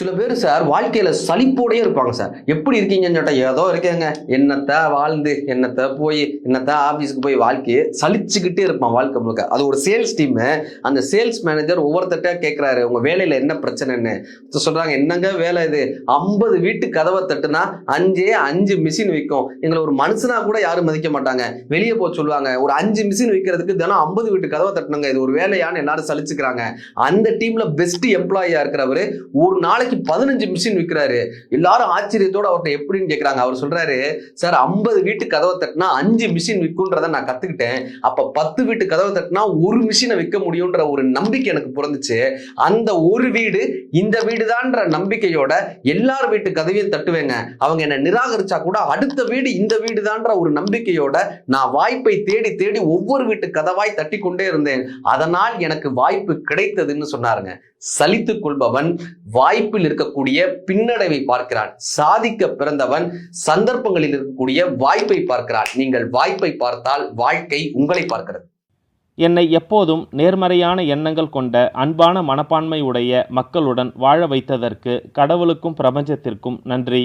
சில பேர் சார் வாழ்க்கையில சலிப்போடயே இருப்பாங்க சார். எப்படி இருக்கீங்கன்னு கேட்டா ஏதோ இருக்கேங்க. என்னத்த வாழ்ந்து என்னத்த போய் என்னத்த ஆஃபீஸுக்கு போய் வாழ்க்கையை சலிச்சுக்கிட்டே இருப்பான் வாழ்க்கை முழுக்க. அது ஒரு சேல்ஸ் டீமு அந்த சேல்ஸ் மேனேஜர் ஒவ்வொருத்தட்ட கேட்குறாரு உங்க வேலையில என்ன பிரச்சனைன்னு? சொல்கிறாங்க சொல்றாங்க என்னங்க வேலை இது? ஐம்பது வீட்டு கதவை தட்டுனா அஞ்சே அஞ்சு மிஷின் விற்கும் எங்களை ஒரு மனுஷனா கூட யாரும் மதிக்க மாட்டாங்க. வெளியே போக சொல்லுவாங்க ஒரு அஞ்சு மிஷின் விற்கிறதுக்கு தினம் ஐம்பது வீட்டு கதவை தட்டணுங்க. இது ஒரு வேலையான்னு எல்லாரும் சலிச்சுக்கிறாங்க. அந்த டீம்ல பெஸ்ட் எம்ப்ளாயியாக இருக்கிறவரு ஒரு நாளைக்கு நாளைக்கு பதினஞ்சு மிஷின் விற்கிறாரு எல்லாரும் ஆச்சரியத்தோட அவர்கிட்ட எப்படின்னு கேட்குறாங்க அவர் சொல்றாரு சார் ஐம்பது வீட்டு கதவை தட்டினா அஞ்சு மிஷின் விற்குன்றதை நான் கத்துக்கிட்டேன். அப்ப பத்து வீட்டு கதவை தட்டினா ஒரு மிஷினை விற்க முடியுன்ற ஒரு நம்பிக்கை எனக்கு பிறந்துச்சு அந்த ஒரு வீடு இந்த வீடு வீடுதான்ற நம்பிக்கையோட எல்லார் வீட்டு கதவையும் தட்டுவேங்க. அவங்க என்னை நிராகரிச்சா கூட அடுத்த வீடு இந்த வீடு தான்ற ஒரு நம்பிக்கையோட நான் வாய்ப்பை தேடி தேடி ஒவ்வொரு வீட்டு கதவாய் தட்டி கொண்டே இருந்தேன். அதனால் எனக்கு வாய்ப்பு கிடைத்ததுன்னு சொன்னாருங்க. சலித்துக் கொள்பவன் வாய்ப்பு வாய்ப்பில் இருக்கக்கூடிய பின்னடைவை பார்க்கிறான். சாதிக்க பிறந்தவன் சந்தர்ப்பங்களில் இருக்கக்கூடிய வாய்ப்பை பார்க்கிறான். நீங்கள் வாய்ப்பை பார்த்தால் வாழ்க்கை உங்களை பார்க்கிறது. என்னை எப்போதும் நேர்மறையான எண்ணங்கள் கொண்ட அன்பான மனப்பான்மை உடைய மக்களுடன் வாழ வைத்ததற்கு கடவுளுக்கும் பிரபஞ்சத்திற்கும் நன்றி.